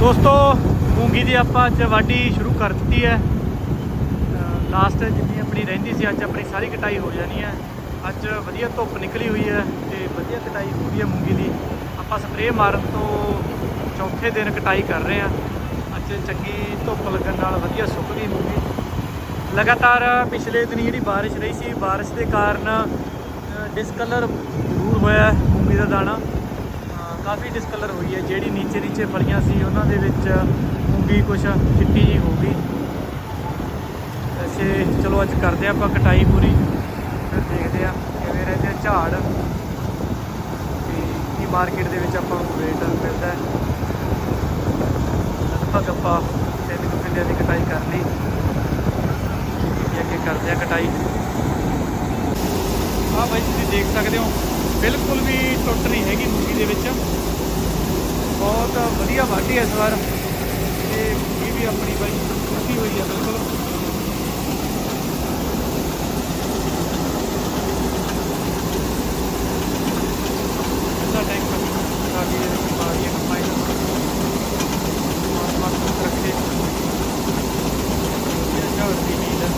ਦੋਸਤੋ, ਮੂੰਗੀ ਦੀ ਆਪਾਂ ਅੱਜ ਵਾਢੀ ਸ਼ੁਰੂ ਕਰ ਦਿੱਤੀ ਹੈ। ਲਾਸਟ ਜਿੰਨੀ ਆਪਣੀ ਰਹਿੰਦੀ ਸੀ, ਅੱਜ ਆਪਣੀ ਸਾਰੀ ਕਟਾਈ ਹੋ ਜਾਣੀ ਹੈ। ਅੱਜ ਵਧੀਆ ਧੁੱਪ ਨਿਕਲੀ ਹੋਈ ਹੈ ਤੇ ਵਧੀਆ ਕਟਾਈ ਹੋ ਰਹੀ ਹੈ ਮੂੰਗੀ ਦੀ। ਆਪਾਂ ਸਪਰੇਅ ਮਾਰਨ ਤੋਂ ਚੌਥੇ ਦਿਨ ਕਟਾਈ ਕਰ ਰਹੇ ਹਾਂ। ਅੱਜ ਚੰਗੀ ਧੁੱਪ ਲੱਗਣ ਨਾਲ ਵਧੀਆ ਸੁੱਕ ਗਈ ਮੂੰਗੀ। ਲਗਾਤਾਰ ਪਿਛਲੇ ਦਿਨ ਜਿਹੜੀ ਬਾਰਿਸ਼ ਰਹੀ ਸੀ, ਬਾਰਿਸ਼ ਦੇ ਕਾਰਨ ਡਿਸਕਲਰ ਜ਼ਰੂਰ ਹੋਇਆ ਮੂੰਗੀ ਦਾ ਦਾਣਾ। ਕਾਫੀ ਡਿਸਕਲਰ ਹੋਈ ਹੈ। ਜਿਹੜੀ ਨੀਚੇ ਨੀਚੇ ਫਲੀਆਂ ਸੀ, ਉਹਨਾਂ ਦੇ ਵਿੱਚ ਮੂੰਗੀ ਕੁਛ ਚਿੱਟੀ ਜੀ ਹੋ ਗਈ। ਵੈਸੇ ਚਲੋ ਅੱਜ ਕਰਦੇ ਹਾਂ ਆਪਾਂ ਕਟਾਈ ਪੂਰੀ। ਫਿਰ ਦੇਖਦੇ ਆ ਕਿਵੇਂ ਰਹਿੰਦੇ ਆ ਝਾੜ। ਤੇ ਕੀ ਮਾਰਕੀਟ ਦੇ ਵਿੱਚ ਆਪਾਂ ਨੂੰ ਰੇਟ ਮਿਲਦਾ ਹੈ। ਲਗਭਗ ਆਪਾਂ ਤਿੰਨ ਕੁ ਕਿੱਲਿਆਂ ਦੀ ਕਟਾਈ ਕਰ ਲਈ। ਤੇ ਅੱਗੇ ਕਰਦੇ ਆ ਕਟਾਈ। ਆ ਬਾਈ, ਤੁਸੀਂ ਦੇਖ ਸਕਦੇ ਹੋ, ਬਿਲਕੁਲ ਵੀ ਟੁੱਟ ਨਹੀਂ ਹੈਗੀ ਮੂੰਗੀ ਦੇ ਵਿੱਚ। ਬਹੁਤ ਵਧੀਆ ਵਾਢੀ ਹੈ ਇਸ ਵਾਰ। ਤੇ ਇਹ ਵੀ ਆਪਣੀ ਬਾਈ ਟੁੱਟੀ ਹੋਈ ਹੈ ਬਿਲਕੁਲ। ਅੱਧਾ ਟੈਂਕ ਕਾਫੀ ਦੇ ਵਿੱਚ ਹੈ ਕੰਬਾਈਨ ਮਾਰ ਮਾਰ ਕੇ। ਇਹ ਝਾੜ ਦੀ ਹੈ।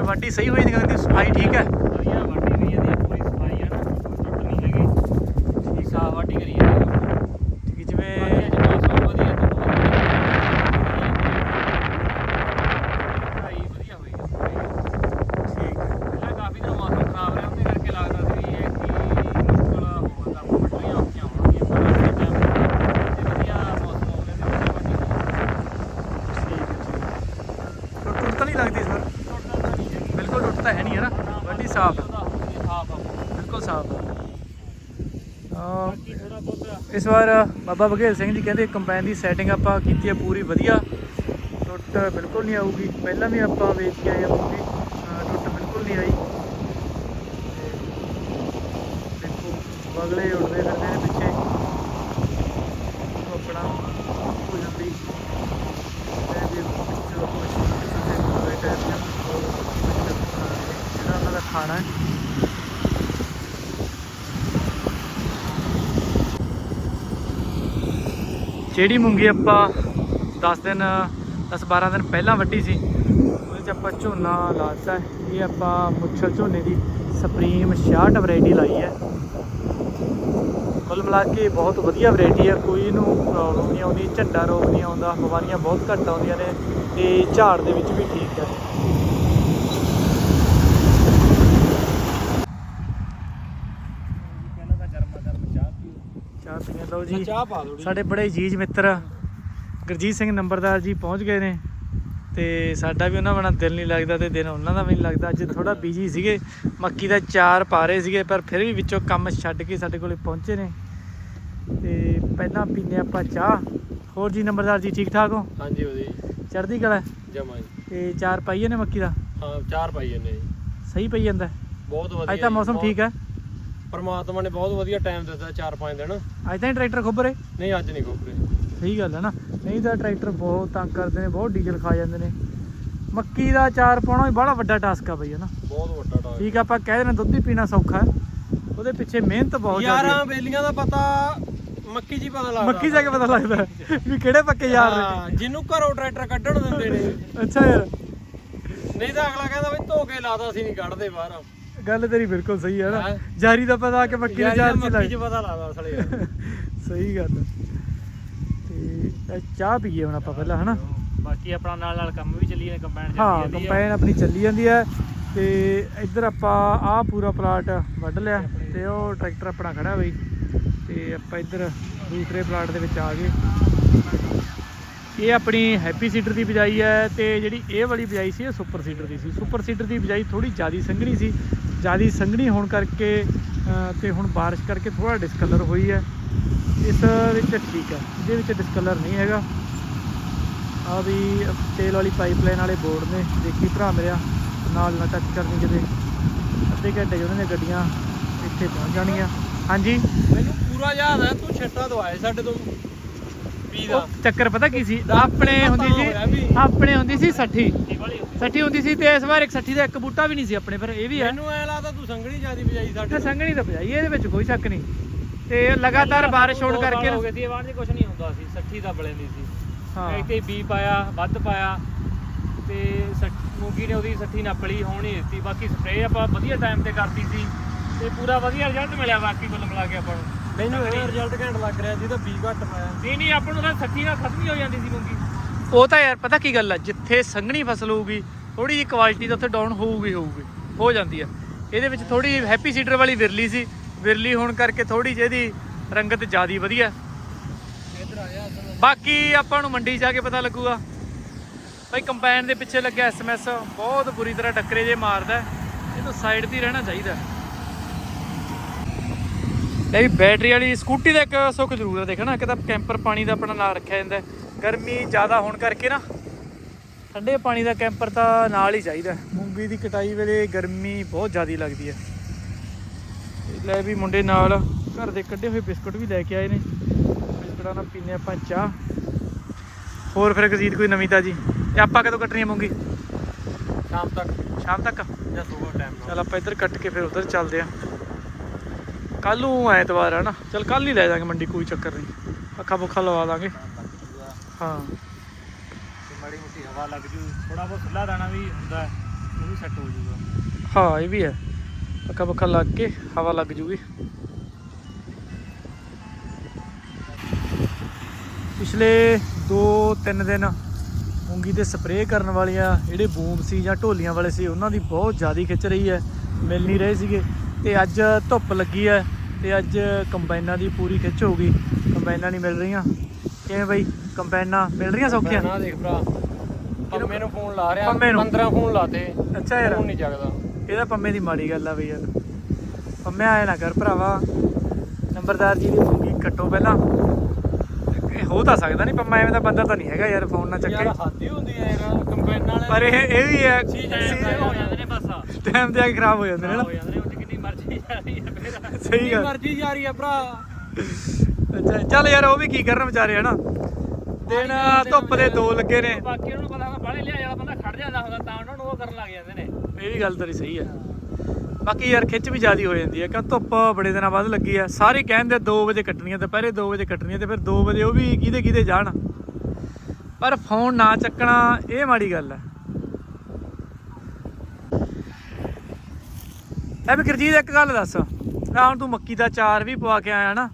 ਵਾਢੀ ਸਹੀ ਹੋਈ ਨਿਕਲਦੀ ਦੀ ਸਫ਼ਾਈ ਠੀਕ ਹੈ ਵਧੀਆ ਵਾਢੀ ਹੋਈ ਇਹਦੀ ਪੂਰੀ ਸਫ਼ਾਈ ਆ ਨਾ ਟੁੱਟ ਨਹੀਂ ਹੈਗੀ ਠੀਕ ਆ ਵਾਢੀ ਕਰੀ ਆ ਠੀਕ ਜਿਵੇਂ ਬਾਕੀ ਅੱਜ ਮੌਸਮ ਵਧੀਆ ਤੇ ਬਹੁਤ ਵਧੀਆ ਵਧੀਆ ਹੋਈ ਆ ਠੀਕ ਪਹਿਲਾਂ ਕਾਫੀ ਦਿਨ ਮੌਸਮ ਖਰਾਬ ਰਿਹਾ ਉਹਦੇ ਕਰਕੇ ਲੱਗਦਾ ਸੀ ਵੀ ਇਹ ਕੀ ਮੁਸ਼ਕਲ ਹੋਊਗਾ ਤਾਂ ਪਟਰੀਆਂ ਔਖੀਆਂ ਹੋਣਗੀਆਂ ਪਰ ਇਸ ਟਾਈਮ ਤੇ ਵਧੀਆ ਮੌਸਮ ਹੋ ਗਿਆ ਤੇ ਵਧੀਆ ਵਾਢੀ ਠੀਕ ਟੁੱਟ ਟੁੱਟ ਤਾਂ ਨਹੀਂ ਲੱਗਦੀ ਸਰ ਟੁੱਟਦਾ ਤਾਂ ਨਹੀਂ ਹੈਗੀ ਬਿਲਕੁਲ ਟੁੱਟ ਤਾਂ ਹੈ ਨਹੀਂ ਹੈ ਨਾ ਵਾਢੀ ਸਾਫ਼ ਹੈ ਸਾਫ਼ ਆ ਬਿਲਕੁਲ ਸਾਫ਼ ਹੈ ਅਹ ਬਾਕੀ ਥੋੜਾ ਬਹੁਤ ਇਸ ਵਾਰ ਬਾਬਾ ਬਘੇਲ ਸਿੰਘ ਜੀ ਕਹਿੰਦੇ ਕੰਬਾਈਨ ਦੀ ਸੈਟਿੰਗ ਆਪਾਂ ਕੀਤੀ ਹੈ ਪੂਰੀ ਵਧੀਆ। ਟੁੱਟ ਬਿਲਕੁਲ ਨਹੀਂ ਆਊਗੀ। ਪਹਿਲਾਂ ਵੀ ਆਪਾਂ ਵੇਚ ਕੇ ਆਏ ਹੋਊਗੀ ਟੁੱਟ ਬਿਲਕੁਲ ਨਹੀਂ ਆਈ। ਤੇ ਦੇਖੋ, ਬਗਲੇ ਉੱਡਦੇ ਫਿਰਦੇ ਨੇ ਪਿੱਛੇ ਉਹ ਆਪਣਾ ਹੋ ਜਾਂਦੀ ਤੇ ਵੀ ਪਿੱਛੋਂ ਕੁਛ ਤੇ ਕੋਈ ਟਾਈਪ ਦਾ ਜਿਹੜਾ ਉਹਨਾਂ ਦਾ ਖਾਣਾ ਹੈ ਜਿਹੜੀ ਮੂੰਗੀ ਆਪਾਂ 10 ਦਿਨ 10 12 ਦਿਨ ਪਹਿਲਾਂ ਵੱਢੀ ਸੀ, ਉਹਦੇ 'ਚ ਆਪਾਂ ਝੋਨਾ ਲਾਤਾ। ਇਹ ਆਪਾਂ ਮੁੱਛਲ ਝੋਨੇ ਦੀ ਸੁਪਰੀਮ 66 ਵੈਰਾਈਟੀ ਲਾਈ ਹੈ। ਕੁੱਲ ਮਿਲਾ ਕੇ ਬਹੁਤ ਵਧੀਆ ਵੈਰਾਈਟੀ ਹੈ। ਕੋਈ ਇਹਨੂੰ ਪ੍ਰੋਬਲਮ ਨਹੀਂ ਆਉਂਦੀ, ਝੰਡਾ ਰੋਗ ਨਹੀਂ ਆਉਂਦਾ, ਬਿਮਾਰੀਆਂ ਬਹੁਤ ਘੱਟ ਆਉਂਦੀਆਂ ਨੇ ਤੇ ਝਾੜ ਦੇ ਵਿੱਚ ਵੀ ਠੀਕ ਹੈ ਪਹਿਲਾਂ ਤਾਂ ਗਰਮਾ ਗਰਮ ਚਾਹ ਪੀਓ ਚਾਹ ਪੀਣੇ ਲਓ ਜੀ। ਸਾਡੇ ਬੜੇ ਜੀਜ ਮਿੱਤਰ ਗੁਰਜੀਤ ਸਿੰਘ ਨੰਬਰਦਾਰ ਜੀ ਪਹੁੰਚ ਗਏ ਨੇ ਤੇ ਸਾਡਾ ਵੀ ਉਹਨਾਂ ਬਣਾ ਦਿਲ ਨਹੀਂ ਲੱਗਦਾ ਤੇ ਦਿਨ ਉਹਨਾਂ ਦਾ ਵੀ ਨਹੀਂ ਲੱਗਦਾ। ਅੱਜ ਥੋੜਾ ਬਿਜ਼ੀ ਸੀਗੇ ਮੱਕੀ ਦਾ ਚਾਰ ਪਾ ਰਹੇ ਸੀਗੇ ਪਰ ਫਿਰ ਵੀ ਵਿੱਚੋਂ ਕੰਮ ਛੱਡ ਕੇ ਸਾਡੇ ਕੋਲੇ ਪਹੁੰਚੇ ਨੇ। ਤੇ ਪਹਿਲਾਂ ਪੀਨੇ ਆਪਾਂ ਚਾਹ। ਹੋਰ ਜੀ ਨੰਬਰਦਾਰ ਜੀ ਠੀਕ ਠਾਕ ਹੋ? ਹਾਂਜੀ ਉਹਦੀ ਚੜ੍ਹਦੀ ਕਲਾ? ਜਮਾ ਜੀ। ਤੇ ਚਾਰ ਪਾਈਏ ਨੇ ਮੱਕੀ ਦਾ? ਹਾਂ ਚਾਰ ਪਾਈ ਜੰਨੇ ਜੀ। ਸਹੀ ਪਈ ਜਾਂਦਾ? ਬਹੁਤ ਵਧੀਆ ਅੱਜ ਤਾਂ ਮੌਸਮ ਠੀਕ ਹੈ? ਪਰਮਾਤਮਾ ਨੇ ਬਹੁਤ ਵਧੀਆ ਟਾਈਮ ਦਿੱਤਾ ਚਾਰ ਪੰਜ ਦਿਨ। ਅੱਜ ਤਾਂ ਟਰੈਕਟਰ ਖੁੱਬਰੇ ਨਹੀਂ ਅੱਜ ਨਹੀਂ ਖੋਪਰੇ ਸਹੀ ਗੱਲ ਹੈ ਨਾ। ਨਹੀਂ ਤਾਂ ਟਰੈਕਟਰ ਬਹੁਤ ਤੰਗ ਕਰਦੇ ਨੇ ਬਹੁਤ ਡੀਜ਼ਲ ਖਾ ਜਾਂਦੇ ਨੇ। ਮੱਕੀ ਦਾ ਚਾਰ ਪਾਉਣਾ ਵੀ ਬੜਾ ਵੱਡਾ ਟਾਸਕ ਆ ਬਈ ਹੈ ਨਾ। ਬਹੁਤ ਵੱਡਾ ਟਾਈਮ ਠੀਕ ਆਪਾਂ ਕਹਿ ਦਿੰਦੇ ਦੁੱਧ ਹੀ ਪੀਣਾ ਸੌਖਾ ਹੈ। ਉਹਦੇ ਪਿੱਛੇ ਮਿਹਨਤ ਬਹੁਤ ਜ਼ਿਆਦਾ ਯਾਰਾਂ ਬੇਲੀਆਂ ਦਾ ਪਤਾ ਮੱਕੀ ਜੀ ਪਤਾ ਲੱਗਦਾ। ਮੱਕੀ ਜਾ ਕੇ ਪਤਾ ਲੱਗਦਾ ਵੀ ਕਿਹੜੇ ਪੱਕੇ ਯਾਰ ਹਾਂ, ਜਿਹਨੂੰ ਘਰੋਂ ਟਰੈਕਟਰ ਕੱਢਣ ਦਿੰਦੇ ਨੇ। ਨੇ ਅੱਛਾ ਯਾਰ। ਨਹੀਂ ਤਾਂ ਅਗਲਾ ਕਹਿੰਦਾ ਵੀ ਧੋ ਕੇ ਲਾਦਾ ਸੀ ਨਹੀਂ ਕੱਢਦੇ ਬਾਹਰ। ਗੱਲ ਤੇਰੀ ਬਿਲਕੁਲ ਸਹੀ ਹੈ ਨਾ। ਹਾਂ। ਜਾਰੀ ਦਾ ਪਤਾ ਕਿ ਮੱਕੀ ਦੇ ਯਾਰ ਚਾਰ ਚ ਮੱਕੀ ਲੱਗ ਚ ਪਤਾ ਲੱਗਦਾ ਅਸਲੇ ਸਹੀ ਗੱਲ ਹੈ ਤੇ ਇਹ ਚਾਹ ਪੀਏ ਹੁਣ ਆਪਾਂ ਪਹਿਲਾਂ ਹਨਾ? ਬਾਕੀ ਆਪਣਾ ਨਾਲ ਨਾਲ ਕੰਮ ਵੀ ਚੱਲੀ ਜਾਂਦਾ ਕੰਬਾਈਨ ਹਾਂ ਕੰਪਾਈਨ ਆਪਣੀ ਚੱਲੀ ਜਾਂਦੀ ਹੈ ਤੇ ਇੱਧਰ ਆਪਾਂ ਆਹ ਪੂਰਾ ਪਲਾਟ ਵੱਢ ਲਿਆ ਤੇ ਉਹ ਟਰੈਕਟਰ ਆਪਣਾ ਖੜਾ ਬਈ। ਤੇ ਆਪਾਂ ਇੱਧਰ ਦੂਸਰੇ ਪਲਾਟ ਦੇ ਵਿੱਚ ਆ ਗਏ। ਇਹ ਆਪਣੀ ਹੈਪੀ ਸੀਡਰ ਦੀ ਬਿਜਾਈ ਹੈ ਤੇ ਜਿਹੜੀ ਇਹ ਵਾਲੀ ਬਿਜਾਈ ਸੀ ਇਹ ਸੁਪਰ ਸੀਡਰ ਦੀ ਸੀ। ਸੁਪਰ ਸੀਡਰ ਦੀ ਬਿਜਾਈ ਥੋੜੀ ਜ਼ਿਆਦੀ ਸੰਘਣੀ ਸੀ। ਜ਼ਿਆਦੀ ਸੰਘਣੀ ਹੋਣ ਕਰਕੇ ਅਹ, ਤੇ ਹੁਣ ਬਾਰਿਸ਼ ਕਰਕੇ ਥੋੜਾ ਡਿਸਕਲਰ ਹੋਈ ਹੈ। ਇਸ ਵਿੱਚ ਠੀਕ ਹੈ ਇਹਦੇ ਵਿੱਚ ਡਿਸਕਲਰ ਨਹੀਂ ਹੈਗਾ। ਆ ਵੀ ਤੇਲ ਵਾਲੀ ਪਾਈਪਲਾਈਨ ਵਾਲੇ ਬੋਰਡ ਨੇ ਦੇਖੀ ਭਰਾ ਮੇਰਿਆ ਨਾਲ ਨਾ ਟੱਚ ਕਰਨੀ ਕਿਤੇ। ਅੱਧੇ ਘੰਟੇ 'ਚ ਉਹਨਾਂ ਦੀਆਂ ਗੱਡੀਆਂ ਇੱਥੇ ਪਹੁੰਚ ਜਾਣਗੀਆਂ। ਹਾਂਜੀ? ਮੈਨੂੰ ਪੂਰਾ ਯਾਦ ਹੈ ਤੂੰ ਛੱਟਾ ਦਵਾਏ ਸਾਡੇ ਤੋਂ। ਵੀ ਦਾ ਉਹ ਚੱਕਰ ਪਤਾ ਕੀ ਸੀ? ਆਪਣੇ ਹੁੰਦੀ। ਸੀ ਆਪਣੇ ਹੁੰਦੀ ਸੀ 60 60 ਹੁੰਦੀ। ਸੀ ਤੇ ਇਸ ਵਾਰ 160 ਦਾ ਇੱਕ ਬੂਟਾ ਵੀ ਨਹੀਂ ਸੀ ਆਪਣੇ ਪਰ ਇਹ ਵੀ ਹੈ। ਮੈਨੂੰ ਐ ਲੱਗਦਾ ਤੂੰ ਸੰਗਣੀ ਜਿਆਦੀ ਵਜਾਈ ਸਾਡੇ ਸੰਘਣੀ ਤਾਂ ਪਜਾਈ ਇਹਦੇ ਵਿੱਚ ਕੋਈ ਸ਼ੱਕ ਨਹੀਂ। ਤੇ ਲਗਾਤਾਰ ਬਾਰਿਸ਼ ਹੋਣ ਕਰਕੇ ਹੋ ਗਈ ਸੀ ਵਾਰ ਕੁਝ ਨਹੀਂ ਹੁੰਦਾ ਸੀ 60 ਦਾ ਬਲੇਂਦੀ ਸੀ। ਹਾਂ। ਇੱਥੇ ਬੀ ਪਾਇਆ ਵੱਧ ਪਾਇਆ ਤੇ ਮੂੰਗੀ ਨੇ ਉਹਦੀ 60 ਨੱਪ ਲਈ ਹੋਣ ਨਹੀਂ ਦਿੱਤੀ। ਬਾਕੀ ਸਪਰੇਅ ਆਪਾਂ ਵਧੀਆ ਟਾਈਮ ਤੇ ਕਰਤੀ ਸੀ ਤੇ ਪੂਰਾ ਵਧੀਆ ਰਿਜ਼ਲਟ ਮਿਲਿਆ ਬਾਕੀ ਕੁੱਲ ਮਿਲਾ ਕੇ ਆਪਾਂ ਨੂੰ। ਮੈਨੂੰ ਇਹ ਰਿਜ਼ਲਟ ਘੈਂਟ ਲੱਗ ਰਿਹਾ ਜਿਹਦਾ ਬੀ ਘੱਟ ਪਾਇਆ ਨਹੀਂ ਨਹੀਂ ਆਪਾਂ ਨੂੰ ਤਾਂ 60 ਨਾਲ ਖਤਮ ਹੀ ਹੋ ਜਾਂਦੀ ਸੀ ਮੂੰਗੀ। ਉਹ ਤਾਂ ਯਾਰ ਪਤਾ ਕੀ ਗੱਲ ਆ? ਜਿੱਥੇ ਸੰਘਣੀ ਫਸਲ ਹੋਊਗੀ ਥੋੜੀ ਜਿਹੀ ਕੁਆਲਿਟੀ ਤਾਂ ਉੱਥੇ ਡਾਊਨ ਹੋਊਗੀ ਹੋਊਗੀ ਹੋ ਜਾਂਦੀ ਆ। ਇਹਦੇ ਵਿੱਚ ਥੋੜੀ ਹੈਪੀ ਸੀਡਰ ਵਾਲੀ ਵਿਰਲੀ ਸੀ। ਵਿਰਲੀ ਹੋਣ ਕਰਕੇ ਥੋੜੀ ਜਿਹੀ ਰੰਗਤ ਜ਼ਿਆਦੀ ਵਧੀਆ। ਇਧਰ ਆਇਆ ਅਸਲ ਬਾਕੀ ਆਪਾਂ ਨੂੰ ਮੰਡੀ 'ਚ ਜਾ ਕੇ ਪਤਾ ਲੱਗੂਗਾ। ਭਾਈ ਕੰਪੈਨ ਦੇ ਪਿੱਛੇ ਲੱਗਿਆ ਐਸਐਮਐਸ ਬਹੁਤ ਬੁਰੀ ਤਰ੍ਹਾਂ ਟੱਕਰੇ ਜੇ ਮਾਰਦਾ। ਇਹਨੂੰ ਸਾਈਡ ਤੇ ਰਹਿਣਾ ਚਾਹੀਦਾ। ਇਹ ਵੀ ਬੈਟਰੀ ਵਾਲੀ ਸਕੂਟੀ ਦਾ ਇੱਕ ਸੁੱਖ ਜ਼ਰੂਰ ਹੈ ਦੇਖਣਾ ਕਿ ਤਾਂ ਕੈਂਪਰ ਪਾਣੀ ਦਾ ਆਪਣਾ ਨਾਲ ਰੱਖਿਆ ਜਾਂਦਾ। ਗਰਮੀ ਜ਼ਿਆਦਾ ਹੋਣ ਕਰਕੇ ਨਾ ਠੰਡੇ ਪਾਣੀ ਦਾ ਕੈਂਪਰ ਤਾਂ ਨਾਲ ਹੀ ਚਾਹੀਦਾ। ਮੂੰਗੀ ਦੀ ਕਟਾਈ ਵੇਲੇ ਗਰਮੀ ਬਹੁਤ ਜ਼ਿਆਦੀ ਲੱਗਦੀ ਹੈ। ਲੈ ਵੀ ਮੁੰਡੇ ਨਾਲ ਘਰ ਦੇ ਕੱਢੇ ਹੋਏ ਬਿਸਕੁਟ ਵੀ ਲੈ ਕੇ ਆਏ ਨੇ। ਬਿਸਕੁਟਾਂ ਨਾਲ ਪੀਨੇ ਆਪਾਂ ਚਾਹ। ਹੋਰ ਫਿਰ ਗਜ਼ੀਤ ਕੋਈ ਨਵੀਂ ਤਾਜੀ? ਤੇ ਆਪਾਂ ਕਦੋਂ ਕੱਟਣੀ ਹੈ ਮੂੰਗੀ? ਸ਼ਾਮ ਤੱਕ। ਸ਼ਾਮ ਤੱਕ? ਜਾਂ ਸਵੇਰ ਟਾਈਮ ਚਲ ਆਪਾਂ ਇੱਧਰ ਕੱਟ ਕੇ ਫਿਰ ਉਧਰ ਚੱਲਦੇ ਆ ਕੱਲ ਨੂੰ ਐਤਵਾਰ ਆ ਨਾ। ਚਲ ਕੱਲ ਹੀ ਲੈ ਜਾਾਂਗੇ ਮੰਡੀ ਕੋਈ ਚੱਕਰ ਨਹੀਂ। ਅੱਖਾਂ ਬੁੱਖਾ ਲਵਾ ਦਾਂਗੇ। ਹਾਂ। ਤੇ ਮਾੜੀ ਮੋਟੀ ਹਵਾ ਲੱਗ ਜੂ ਥੋੜਾ ਬਹੁਤ ਖੁੱਲਾ ਦਾਣਾ ਵੀ ਹੁੰਦਾ ਹੈ, ਉਹ ਵੀ ਸੈੱਟ ਹੋ ਜੂਗਾ। ਹਾਂ ਇਹ ਵੀ ਹੈ। ਅੱਖਾਂ ਬੁੱਖਾ ਲੱਗ ਕੇ ਹਵਾ ਲੱਗ ਜੂਗੀ। ਪਿਛਲੇ 2-3 ਦਿਨ ਮੂੰਗੀ ਤੇ ਸਪਰੇਅ ਕਰਨ ਵਾਲੀਆਂ ਜਿਹੜੇ ਬੂਮ ਸੀ ਜਾਂ ਢੋਲੀਆਂ ਵਾਲੇ ਸੀ ਉਹਨਾਂ ਦੀ ਬਹੁਤ ਜ਼ਿਆਦਾ ਖਿੱਚ ਰਹੀ ਹੈ। ਮਿਲ ਨਹੀਂ ਰਹੇ ਸੀਗੇ। ਤੇ ਅੱਜ ਧੁੱਪ ਲੱਗੀ ਹੈ। ਤੇ ਅੱਜ ਕੰਬਾਈਨਾਂ ਦੀ ਪੂਰੀ ਖਿੱਚ ਹੋ ਗਈ ਕੰਬਾਈਨਾਂ ਨਹੀਂ ਮਿਲ ਰਹੀਆਂ। ਕਿਵੇਂ ਬਈ? ਕੰਬਾਈਨਾਂ ਮਿਲ ਰਹੀਆਂ ਸੌਖੀਆਂ? ਨਾ ਦੇਖ ਭਰਾ ਪੰਮੇ ਨੂੰ ਫੋਨ ਲਾ ਰਿਹਾ ਪੰਮੇ ਨੂੰ? 15 ਫੋਨ ਲਾਤੇ। ਅੱਛਾ ਯਾਰ। ਫੋਨ ਨਹੀਂ ਚੱਕਦਾ। ਇਹਦਾ ਪੰਮੇ ਦੀ ਮਾੜੀ ਗੱਲ ਆ ਬਈ ਯਾਰ। ਪੰਮੇ ਆਏ ਨਾ ਕਰ ਭਰਾਵਾ। ਨੰਬਰਦਾਰ ਜੀ ਦੀ ਮੂੰਗੀ ਕੱਟੋ ਪਹਿਲਾਂ। ਇਹ ਹੋ ਤਾਂ ਸਕਦਾ ਨਹੀਂ ਪੰਮਾ ਐਵੇਂ ਦਾ ਬੰਦਾ ਤਾਂ ਨਹੀਂ ਹੈਗਾ ਯਾਰ ਫੋਨ ਨਾ ਯਾਰ ਚੱਕੇ। ਹੱਦ ਹੀ ਹੁੰਦੀ ਹੈ ਯਾਰ ਕੰਪੈਨ ਵਾਲੇ। ਪਰ ਇਹ ਇਹ ਵੀ ਹੈ। ਹੋ ਜਾਂਦੇ ਨੇ ਬਸ। ਟਾਈਮ ਤੇ ਆ ਕੇ ਖਰਾਬ ਹੋ ਜਾਂਦੇ ਨੇ ਨਾ ਸਹੀ ਗੱਲ। ਮਰਜ਼ੀ ਰਹੀ ਹੈ ਭਰਾ। ਅੱਛਾ ਚੱਲ ਯਾਰ ਉਹ ਵੀ ਕੀ ਕਰਨ ਵਿਚਾਰੇ ਹਨਾ? ਦਿਨ ਧੁੱਪ ਦੇ ਦੋ ਲੱਗੇ ਨੇ। ਬਾਕੀ ਉਹਨਾਂ ਨੂੰ ਪਤਾ ਹੁੰਦਾ ਬਾਹਲੇ ਲਿਆ ਵਾਲਾ ਬੰਦਾ ਖੜ ਜਾਂਦਾ ਹੁੰਦਾ ਤਾਂ ਉਹਨਾਂ ਨੂੰ ਉਹ ਕਰਨ ਲੱਗ ਜਾਂਦੇ ਨੇ। ਇਹ ਵੀ ਗੱਲ ਤੇਰੀ ਸਹੀ ਹੈ। ਬਾਕੀ ਯਾਰ ਖਿੱਚ ਵੀ ਜ਼ਿਆਦੀ ਹੋ ਜਾਂਦੀ ਹੈ। ਕਿਉਂ ਧੁੱਪ ਬੜੇ ਦਿਨਾਂ ਬਾਅਦ ਲੱਗੀ ਹੈ। ਸਾਰੇ ਕਹਿੰਦੇ 2 ਵਜੇ ਕੱਟਣੀਆਂ ਦੁਪਹਿਰੇ 2 ਵਜੇ ਕੱਟਣੀਆਂ ਤੇ ਫਿਰ 2 ਵਜੇ ਉਹ ਵੀ ਕਿਹਦੇ ਕਿਹਦੇ ਜਾਣ। ਪਰ ਫੋਨ ਨਾ ਚੱਕਣਾ ਇਹ ਮਾੜੀ ਗੱਲ ਹੈ। ਐ ਵੀ ਗੁਰਜੀਤ ਇੱਕ ਗੱਲ ਦੱਸ। ਆ ਹੁਣ ਤੂੰ ਮੱਕੀ ਦਾ ਚਾਰ ਵੀ ਪਵਾ ਕੇ ਆਇਆ ਨਾ।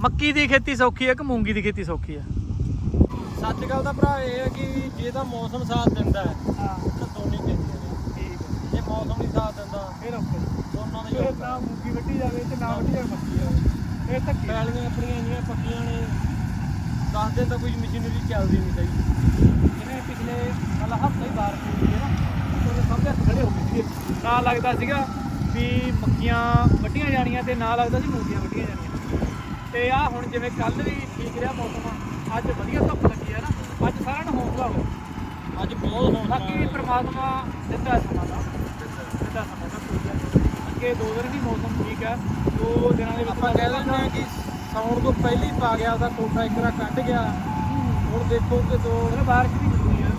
ਮੱਕੀ ਦੀ ਖੇਤੀ ਸੌਖੀ ਹੈ ਕਿ ਮੂੰਗੀ ਦੀ ਖੇਤੀ ਸੌਖੀ ਹੈ ਸੱਚ ਗੱਲ ਤਾਂ ਭਰਾ ਇਹ ਹੈ ਕਿ ਜੇ ਤਾਂ ਮੌਸਮ ਸਾਥ ਦਿੰਦਾ ਹੈ ਤਾਂ ਦੋਨੇ ਚੰਗੀਆਂ ਨੇ। ਠੀਕ ਜੇ ਮੌਸਮ ਨਹੀਂ ਸਾਥ ਦਿੰਦਾ ਫਿਰ ਔਖਾ। ਦੋਨਾਂ ਦਾ ਔਖਾ। ਨਾ ਮੂੰਗੀ ਵੱਢੀ ਜਾਵੇ ਤੇ ਨਾ ਵੱਢੀ ਜਾਵੇ ਮੱਕੀ ਜਾਵੇ। ਇਹ ਧੱਕੇ ਪੈਲੀਆਂ ਆਪਣੀਆਂ ਇੰਨੀਆਂ ਪੱਕੀਆਂ ਨੇ ਦਸ ਦਿਨ ਤਾਂ ਕੋਈ ਮਸ਼ੀਨਰੀ ਚੱਲਦੀ ਨਹੀਂ ਸਹੀ ਜਿਵੇਂ ਪਿਛਲੇ ਸਾਲ ਹਫ਼ਤੇ ਹੀ ਬਾਰਿਸ਼ ਹੋਈ ਹੈ ਨਾ। ਉਹਦੇ ਸਭ ਦੇ ਖੜੇ ਹੋ ਗਏ ਸੀਗੇ ਨਾ ਲੱਗਦਾ ਸੀਗਾ ਵੀ ਮੱਕੀਆਂ ਵੱਢੀਆਂ ਜਾਣੀਆਂ ਤੇ ਨਾ ਲੱਗਦਾ ਸੀ ਮੂੰਗੀਆਂ ਵੱਢੀਆਂ ਜਾਣੀਆਂ ਤੇ ਆ ਹੁਣ ਜਿਵੇਂ ਕੱਲ ਵੀ ਠੀਕ ਰਿਹਾ ਮੌਸਮ ਅੱਜ ਵਧੀਆ ਧੁੱਪ ਲੱਗੀ ਹੈ ਨਾ ਅੱਜ ਸਾਰਿਆਂ ਨੂੰ ਹੌਸਲਾ ਹੋ ਅੱਜ ਬਹੁਤ ਹੌਸਲਾ ਬਾਕੀ। ਪ੍ਰਮਾਤਮਾ ਦਿੱਤਾ ਸਮਾਂ ਦਾ ਦਿੱਤਾ ਸਮਾਂ ਦਾ ਕੋਈ ਗੱਲ ਨਹੀਂ। ਅੱਗੇ ਦੋ ਦਿਨ ਵੀ ਮੌਸਮ ਠੀਕ ਹੈ ਦੋ ਦਿਨਾਂ ਦੇ ਵਿੱਚ ਆਪਾਂ ਕਹਿ ਦਿੰਦੇ ਹਾਂ ਕਿ ਸੌਣ ਤੋਂ ਪਹਿਲਾਂ ਪਾ ਗਿਆ ਉਹਦਾ ਕੋਠਾ ਇੱਕ ਰਾ ਕੱਢ ਗਿਆ ਹੁਣ ਦੇਖੋ ਕਿ ਦੋ ਉਹਨੇ ਬਾਰਿਸ਼ ਵੀ ਜ਼ਰੂਰੀ ਹੈ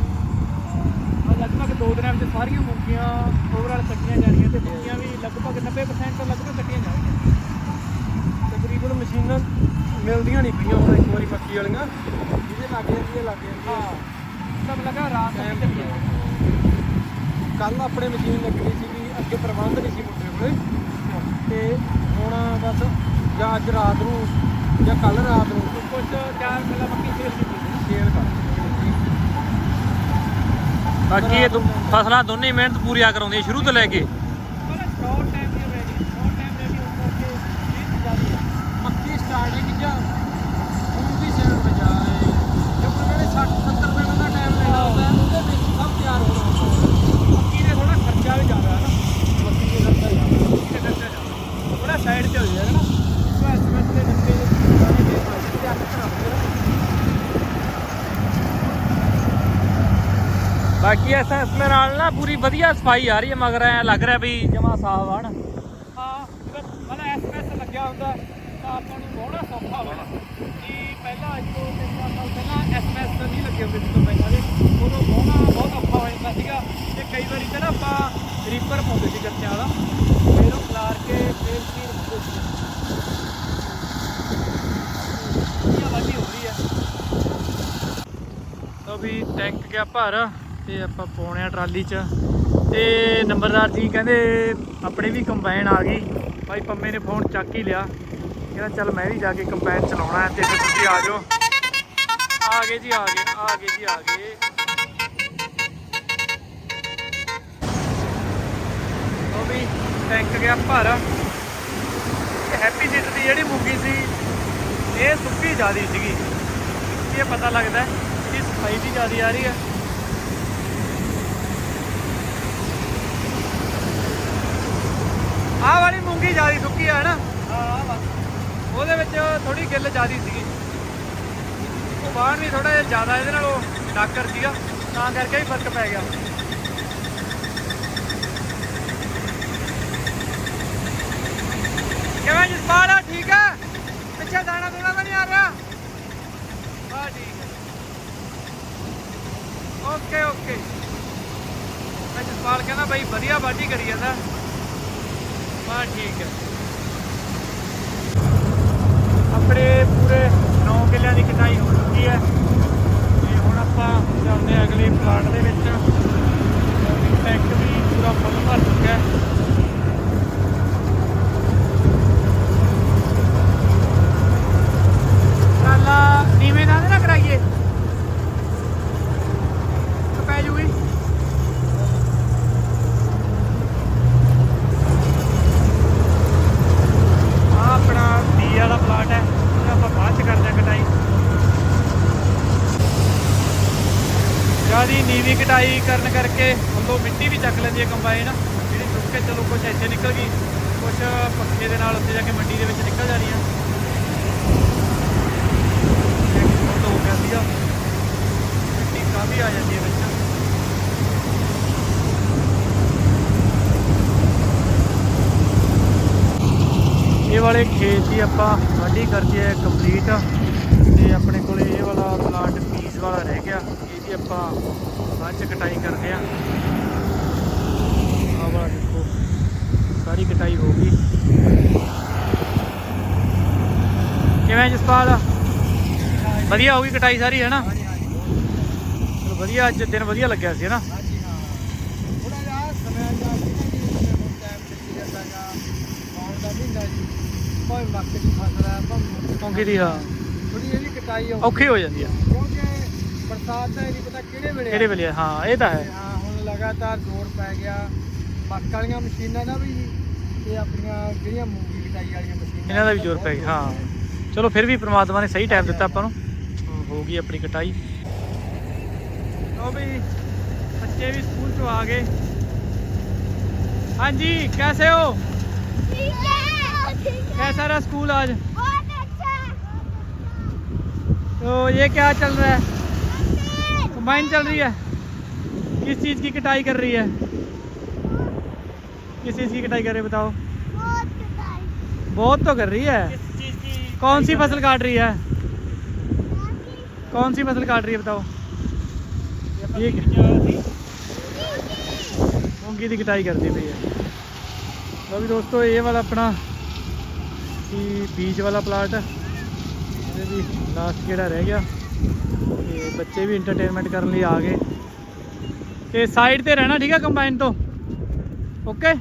ਅੱਜ ਲਗਭਗ ਦੋ ਦਿਨਾਂ ਵਿੱਚ ਸਾਰੀਆਂ ਮੂੰਗੀਆਂ ਓਵਰਆਲ ਕੱਟੀਆਂ ਜਾਣੀਆਂ ਤੇ ਮੂੰਗੀਆਂ ਵੀ ਲਗਭਗ 90% ਤਾਂ ਲਗਭਗ ਕੱਟੀਆਂ ਜਾਣਗੀਆਂ ਤਕਰੀਬਨ ਮਸ਼ੀਨਾਂ ਮਿਲਦੀਆਂ ਨਹੀਂ ਪਈਆਂ ਹੁਣ ਇੱਕ ਵਾਰੀ ਮੱਕੀ ਵਾਲੀਆਂ। ਜਿਹਦੇ ਲੱਗ ਜਾਂਦੀਆਂ ਲੱਗ ਜਾਂਦੀਆਂ ਹਾਂ। ਸਭ ਲਗਾ ਰਾਤ ਨੂੰ ਚੱਲੀ ਹੈ। ਕੱਲ ਆਪਣੇ ਮਸ਼ੀਨ ਲੱਗਣੀ ਸੀ ਵੀ ਅੱਗੇ ਪ੍ਰਬੰਧ ਨਹੀਂ ਸੀ ਮੁੰਡੇ ਕੋਲੇ। ਤੇ ਹੁਣ ਬਸ ਜਾਂ ਅੱਜ ਰਾਤ ਨੂੰ ਜਾਂ ਕੱਲ ਰਾਤ ਨੂੰ ਕੁਝ ਚਾਰ ਕਿਲਾ ਮੱਕੀ ਸੇਲ ਕੀਤੀ ਸੇਲ ਕਰ ਬਾਕੀ ਇਹ ਦੋ- ਫਸਲਾਂ ਦੋਨੇ ਹੀ ਮਿਹਨਤ ਪੂਰੀਆਂ ਕਰਾਉਂਦੀਆਂ ਸ਼ੁਰੂ ਤੋਂ ਲੈ ਕੇ ਪਰ ਸ਼ਾਰਟ ਟਾਈਮ ਦੀ ਰੈਡੀ ਸ਼ਾਰਟ ਟਾਈਮ ਰੈਡੀ ਹੋਣ ਕਰਕੇ ਇਹ ਜ਼ਿਆਦਾ ਹੈ ਮੱਕੀ ਸਟਾਰਟਿੰਗ ਜਾਂ ਹੁਣ ਵੀ ਸੇਲ ਬਜਾਏ ਕਿਉਂਕਿ ਜਿਹੜੇ 60 70 ਦਿਨ ਦਾ ਟਾਈਮ ਲੈਣਾ ਹੁੰਦਾ ਹੈ ਉਹਦੇ ਵਿੱਚ ਸਭ ਤਿਆਰ ਹੋਣਾ ਹੁੰਦਾ ਮੱਕੀ ਦੇ ਥੋੜਾ ਖਰਚਾ ਵੀ ਜ਼ਿਆਦਾ ਹੈ ਨਾ ਮੱਕੀ ਦੇ ਖਰਚਾ ਜ਼ਿਆਦਾ ਮੱਕੀ ਦੇ ਖਰਚਾ ਜ਼ਿਆਦਾ ਥੋੜਾ ਸਾਈਡ ਤੇ ਹੋ ਜਾਏਗਾ ਨਾ ਉਹ ਐਸਐਮਐਸ ਦੇ ਡੱਬੇ ਦੇ ਸਾਰੇ ਦੇ ਪਾਸੇ ਤੇ ਅੱਖ ਖਰਾਬ ਹੋ ਜਾਏਗਾ ਬਾਕੀ ਇਸ ਨਾਲ ਨਾ ਪੂਰੀ ਵਧੀਆ ਸਫ਼ਾਈ ਆ ਰਹੀ ਹੈ, ਮਗਰ ਐ ਲੱਗ ਰਿਹਾ ਵੀ ਜਮਾ ਸਾਫ਼ ਆਣ ਹਾਂ ਮਤਲਬ ਐਸਐਮਐਸ ਲੱਗਿਆ ਹੁੰਦਾ, ਤਾਂ ਆਪਾਂ ਨੂੰ ਬਹੁਣਾ ਸੌਖਾ ਹੋਣਾ। ਕਿ ਪਹਿਲਾਂ ਅੱਜ ਤੋਂ ਤਿੰਨ ਚਾਰ ਸਾਲ ਪਹਿਲਾਂ ਐਸਐਮਐਸ ਨਹੀਂ ਲੱਗੇ ਹੁੰਦੇ ਸੀ ਕੰਬਾਈਨਾਂ ਦੇ। ਉਦੋਂ ਬਹੁਣਾ ਬਹੁਤ ਔਖਾ ਹੋ ਜਾਂਦਾ ਸੀਗਾ ਤੇ ਕਈ ਵਾਰੀ ਤਾਂ ਨਾ ਆਪਾਂ ਰੀਪਰ ਪਾਉਂਦੇ ਸੀ ਗੱਤਿਆਂ ਵਾਲਾ। ਫਿਰ ਉਹ ਖਲਾਰ ਕੇ ਫੇਰ ਸੀਰ ਪਾਉਂਦੇ ਸੀ ਵਾਢੀ ਹੋ ਰਹੀ ਆ ਤਾਂ ਵੀ ਟੈਂਕ ਗਿਆ ਭਰ। ਤੇ ਆਪਾਂ ਪਾਉਣੇ ਆ ਟਰਾਲੀ 'ਚ। ਤੇ ਨੰਬਰਦਾਰ ਜੀ ਕਹਿੰਦੇ ਆਪਣੇ ਵੀ ਕੰਬਾਈਨ ਆ ਗਈ। ਭਾਈ ਪੰਮੇ ਨੇ ਫੋਨ ਚੱਕ ਹੀ ਲਿਆ। ਕਹਿੰਦਾ ਚੱਲ ਮੈਂ ਵੀ ਜਾ ਕੇ ਕੰਬਾਈਨ ਚਲਾਉਣਾ ਹੈ ਤੇ ਫਿਰ ਤੁਸੀਂ ਆ ਜਾਓ। ਆ ਗਏ ਜੀ, ਆ ਗਏ ਆ ਗਏ ਜੀ, ਆ ਗਏ। ਉਹ ਵੀ ਟੈਂਕ ਗਿਆ ਭਰ। ਹੈਪੀ ਸੀਟ ਦੀ ਜਿਹੜੀ ਮੂੰਗੀ ਸੀ, ਇਹ ਸੁੱਕੀ ਜਿਆਦੀ ਸੀਗੀ। ਇਹ ਪਤਾ ਲੱਗਦਾ ਹੈ ਕਿ ਸਫ਼ਾਈ ਵੀ ਜਿਆਦੀ ਆ ਰਹੀ ਹੈ ਆਹ ਮੂੰਗੀ ਜਿਆਦੀ ਸੁੱਕੀ ਆ ਨਾ ਹਾਂ ਉਹਦੇ ਵਿੱਚ ਥੋੜੀ ਗਿੱਲ ਜਿਆਦੀ ਸੀਗੀ। ਉਹ ਬਾਹਰ ਵੀ ਥੋੜਾ ਜਿਹਾ ਜ਼ਿਆਦਾ ਇਹਦੇ ਨਾਲੋਂ ਡਾਕਰ ਸੀਗਾ ਤਾਂ ਕਰਕੇ ਵੀ ਫ਼ਰਕ ਪੈ ਗਿਆ। ਕਿਵੇਂ ਜਸਪਾਲ ਆ ਠੀਕ ਆ? ਪਿੱਛੇ ਦਾਣਾ ਦੂਣਾ ਤਾਂ ਨਹੀਂ ਆ ਰਿਹਾ? ਹਾਂ ਠੀਕ ਹੈ ਓਕੇ ਓਕੇ। ਮੈਂ ਜਸਪਾਲ ਕਹਿੰਦਾ ਬਾਈ ਵਧੀਆ ਬਾਜੀ ਕਰੀ ਜਾਂਦਾ। ਹਾਂ, ਠੀਕ ਹੈ। ਆਪਣੇ ਪੂਰੇ 9 ਕਿੱਲਿਆਂ ਦੀ ਕਟਾਈ ਹੋ ਚੁੱਕੀ ਹੈ। ਤੇ ਹੁਣ ਆਪਾਂ ਜਾਂਦੇ ਹਾਂ ਅਗਲੇ ਪਲਾਟ ਦੇ ਵਿੱਚ। ਟੈਂਕ ਵੀ ਪੂਰਾ ਫੁੱਲ ਭਰ ਚੁੱਕਾ ਹੈ ਟਰਾਲਾ ਨੀਵੇਂ ਨਾਲ ਨਾ ਕਰਾਈਏ ਤਾਂ ਪੈ ਜੂਗੀ ਆਹ ਆਪਣਾ ਡੀ ਵਾਲਾ ਪਲਾਟ ਹੈ ਇਹ ਆਪਾਂ ਬਾਅਦ ਚ ਕਰਦੇ ਹਾਂ ਕਟਾਈ ਜਿਆਦੀ ਨੀਵੀਂ ਕਟਾਈ ਕਰਨ ਉੱਤੋਂ ਮਿੱਟੀ ਵੀ ਚੱਕ ਲੈਂਦੀ ਹੈ ਕੰਬਾਈਨ, ਜਿਹੜੀ ਚੁੱਕ ਕੇ ਚਲੋ ਕੁਝ ਇੱਥੇ ਨਿਕਲ ਗਈ ਕੁਝ ਪੱਖੇ ਦੇ ਨਾਲ ਉੱਤੇ ਜਾ ਕੇ ਮੰਡੀ ਦੇ ਵਿੱਚ ਨਿਕਲ ਜਾਣੀ ਆ ਹੋ। ਗਿਆ ਸੀਗਾ ਮਿੱਟੀ ਕਾਫੀ ਆ ਜਾਂਦੀ ਹੈ ਵਿੱਚ। ਇਹ ਵਾਲੇ ਖੇਤ ਦੀ ਆਪਾਂ ਵਾਢੀ ਕਰਤੀ ਹੈ ਕੰਪਲੀਟ ਤੇ ਆਪਣੇ ਕੋਲੇ ਇਹ ਵਾਲਾ ਪਲਾਂਟ ਪੀਸ ਵਾਲਾ ਰਹਿ ਗਿਆ। ਇਹਦੀ ਆਪਾਂ ਬਾਅਦ ਚ ਕਟਾਈ ਕਰਦੇ ਆ। ਆਹ ਵਾਲਾ ਦੇਖੋ ਸਾਰੀ ਕਟਾਈ ਹੋ ਗਈ। ਕਿਵੇਂ ਜਸਪਾਲ? ਵਧੀਆ ਹੋ ਗਈ ਕਟਾਈ ਸਾਰੀ ਹੈ ਨਾ? ਚਲੋ ਵਧੀਆ ਅੱਜ ਦਿਨ ਵਧੀਆ ਲੱਗਿਆ ਸੀ ਹੈ ਨਾ? ਥੋੜਾ ਜਿਹਾ ਸਮੇਂ ਦਾ ਸੀ ਨਾ ਜੀ ਜਿਵੇਂ ਹੁਣ ਟਾਈਮ ਚੱਲੀ ਜਾਂਦਾ ਗਾ ਆਉਣ ਦਾ ਮਹੀਨਾ ਜੀ ਭਾਵੇਂ ਮੱਕ ਦੀ ਫਸਲ ਹੈ ਭਾਵੇਂ ਮੌਂਗੀ ਦੀ ਹਾਂ। ਥੋੜੀ ਇਹਦੀ ਕਟਾਈ ਹੋ ਔਖੀ ਹੋ ਜਾਂਦੀ ਆ ਕਿਉਂਕਿ ਬਰਸਾਤ ਦਾ ਇਹ ਨਹੀਂ ਪਤਾ ਕਿਹੜੇ ਵੇਲੇ ਕਿਹੜੇ ਵੇਲੇ ਹਾਂ ਇਹ ਤਾਂ ਤੇ ਹੈ ਹਾਂ ਹੁਣ ਲਗਾਤਾਰ ਜ਼ੋਰ ਪੈ ਗਿਆ ਮੱਕ ਵਾਲੀਆਂ ਮਸ਼ੀਨਾਂ ਦਾ ਵੀ ਜੀ ਤੇ ਆਪਣੀਆਂ ਜਿਹੜੀਆਂ ਮੂੰਗੀ ਕਟਾਈ ਵਾਲੀਆਂ ਮਸ਼ੀਨਾਂ ਇਹਨਾਂ ਦਾ ਵੀ ਜ਼ੋਰ ਪੈ ਗਿਆ ਹਾਂ ਚਲੋ ਫਿਰ ਵੀ ਪ੍ਰਮਾਤਮਾ ਨੇ ਸਹੀ ਟਾਈਮ ਦਿੱਤਾ ਆਪਾਂ ਨੂੰ ਹਮ, ਹੋ ਗਈ ਆਪਣੀ ਕਟਾਈ ਲੋ ਵੀ ਬੱਚੇ ਵੀ ਸਕੂਲ ਤੋਂ ਆ ਗਏ ਹਾਂਜੀ कैसे हो ठीक है ठीक है कैसा रहा स्कूल आज बहुत अच्छा तो ये क्या चल रहा है है कंबाइन चल रही है किस चीज़ की कटाई कर रही है किस चीज़ की कटाई कर रही है बताओ बहुत कटाई बहुत तो कर रही है ਕਿਸ ਚੀਜ਼ ਦੀ कौन सी फसल काट रही है कौन सी फसल काट रही है बताओ ये ਮੂੰਗੀ ਦੀ ਕਟਾਈ ਕਰਦੀ ਪਈ ਹੈ ਲਓ ਵੀ ਦੋਸਤੋ ਇਹ ਵਾਲਾ ਆਪਣਾ ਸੀ ਬੀਜ ਵਾਲਾ ਪਲਾਟ ਇਹਦੇ ਵੀ ਲਾਸਟ ਜਿਹੜਾ ਰਹਿ ਗਿਆ ਤੇ ਬੱਚੇ ਵੀ ਐਂਟਰਟੇਨਮੈਂਟ ਕਰਨ ਲਈ ਆ ਗਏ। ਤੇ ਸਾਈਡ ਤੇ ਰਹਿਣਾ ਠੀਕ ਆ ਕੰਬਾਈਨ ਤੋਂ? ਓਕੇ